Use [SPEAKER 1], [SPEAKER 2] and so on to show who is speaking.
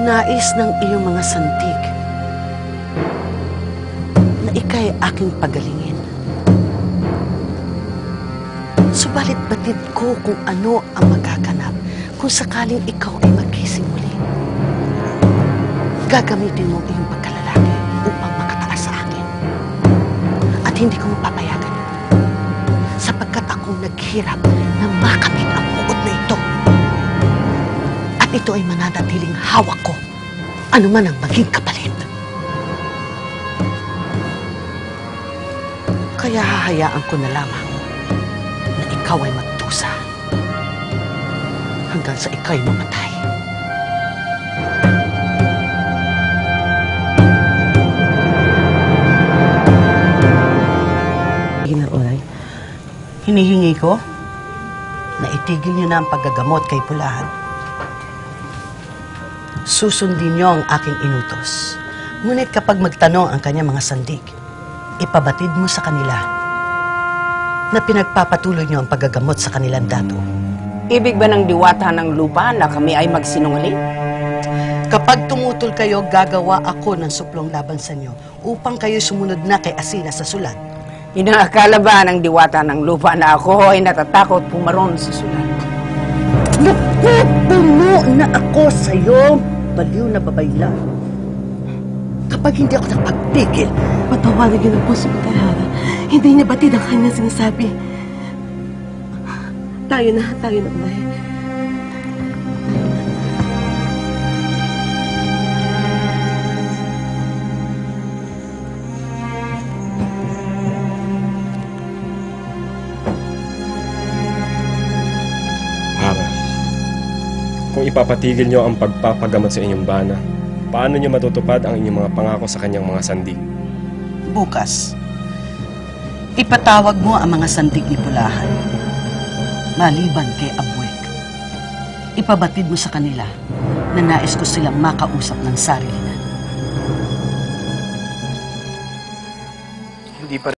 [SPEAKER 1] Nais ng iyong mga santig na ikay aking pagalingin. Subalit batid ko kung ano ang magaganap kung sakaling ikaw ay magising muli. Gagamitin mo iyong pagkalalaki upang makataas sa akin. At hindi ko mapapayagan. Sapagkat akong naghirap na makamit ito. At ito ay mananatiling hawak ko. Ano man ang maging kapalit. Kaya hahayaan ko na lamang na ikaw ay magdusa hanggang sa ikaw ay mamatay. Ginaoray, hinihingi ko na itigil niyo na ang paggagamot kay Pulahan. Susundin niyo ang aking inutos. Ngunit kapag magtanong ang kanyang mga sandig, ipabatid mo sa kanila na pinagpapatuloy niyo ang paggagamot sa kanilang dato.
[SPEAKER 2] Ibig ba ng diwata ng lupa na kami ay magsinungaling?
[SPEAKER 1] Kapag tumutol kayo, gagawa ako ng suplong laban sa inyo upang kayo sumunod na kay Asina sa sulat.
[SPEAKER 2] Inaakala ba ng diwata ng lupa na ako ay natatakot pumaron sa sulat?
[SPEAKER 1] Nakupuno na ako sa'yo, baliw na babayla. Kapag hindi ako nakapagpigil,
[SPEAKER 3] Patawarin niyo na po si Matahara. Hindi niya batid ang kanyang sinasabi. Tayo na, tayo na, May.
[SPEAKER 4] Kung ipapatigil nyo ang pagpapagamot sa inyong bana, paano nyo matutupad ang inyong mga pangako sa kanyang mga sandig?
[SPEAKER 1] bukas, ipatawag mo ang mga sandig ni Pulahan. Maliban kay Abwek. Ipabatid mo sa kanila na nais ko silang makausap ng sarili na.
[SPEAKER 4] Hindi pa